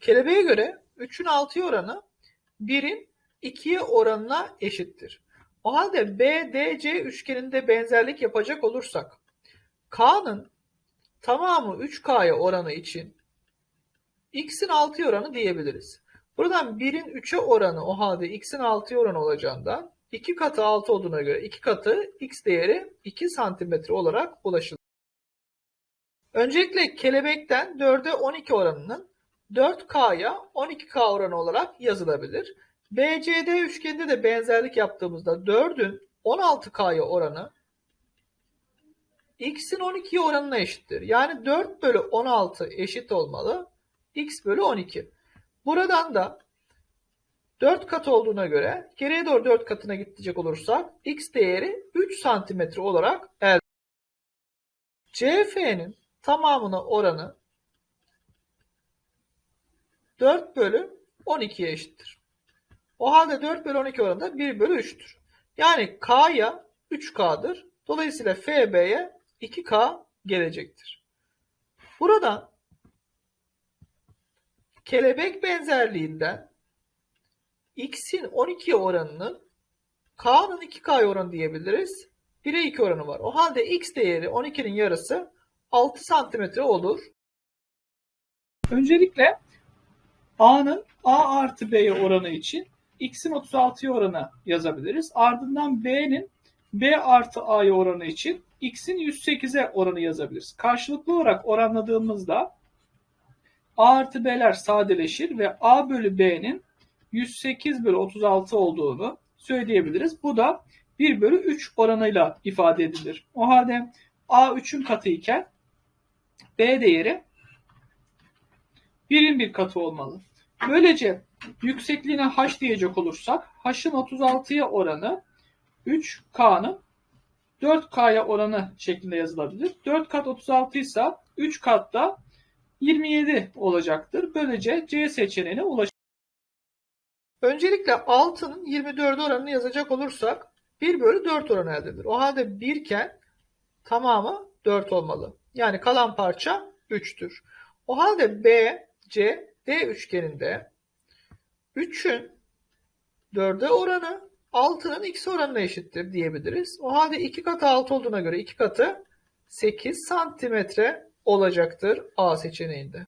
Kelebeğe göre 3'ün 6'ya oranı 1'in 2'ye oranına eşittir. O halde BDC üçgeninde benzerlik yapacak olursak K'nın tamamı 3K'ya oranı için X'in 6'ya oranı diyebiliriz. Buradan 1'in 3'e oranı o halde X'in 6'ya oranı olacağından 2 katı 6 olduğuna göre 2 katı X değeri 2 santimetre olarak ulaşılır. Öncelikle kelebekten 4'e 12 oranının 4K'ya 12K oranı olarak yazılabilir. BCD üçgeninde de benzerlik yaptığımızda 4'ün 16K'ya oranı X'in 12'ye oranına eşittir. Yani 4 bölü 16 eşit olmalı. X bölü 12. Buradan da 4 kat olduğuna göre geriye doğru 4 katına gidecek olursak X değeri 3 santimetre olarak elde. CF'nin tamamına oranı 4 bölü 12'ye eşittir. O halde 4 bölü 12 oranında 1 bölü 3'tür. Yani K'ya 3K'dır. Dolayısıyla FB'ye 2K gelecektir. Buradan kelebek benzerliğinden X'in 12'ye oranını K'nın 2K oranı diyebiliriz. 1'e 2 oranı var. O halde X değeri 12'nin yarısı 6 santimetre olur. Öncelikle A'nın A artı B'ye oranı için X'in 36'ya oranı yazabiliriz. Ardından B'nin B artı A'ya oranı için X'in 108'e oranı yazabiliriz. Karşılıklı olarak oranladığımızda A artı B'ler sadeleşir ve A bölü B'nin 108 bölü 36 olduğunu söyleyebiliriz. Bu da 1 bölü 3 oranıyla ifade edilir. O halde A 3'ün katı iken B değeri 1'in bir katı olmalı. Böylece yüksekliğine h diyecek olursak h'ın 36'ya oranı 3k'nın 4k'ya oranı şeklinde yazılabilir. 4 kat 36 ise 3 kat da 27 olacaktır. Böylece C seçeneğine ulaşır. Öncelikle 6'nın 24 oranını yazacak olursak 1 bölü 4 oranı elde edilir. O halde 1 iken tamamı 4 olmalı. Yani kalan parça 3'tür. O halde B, C, D üçgeninde 3'ün 4'e oranı 6'nın x oranına eşittir diyebiliriz. O halde 2 katı 6 olduğuna göre 2 katı 8 santimetre olacaktır A seçeneğinde.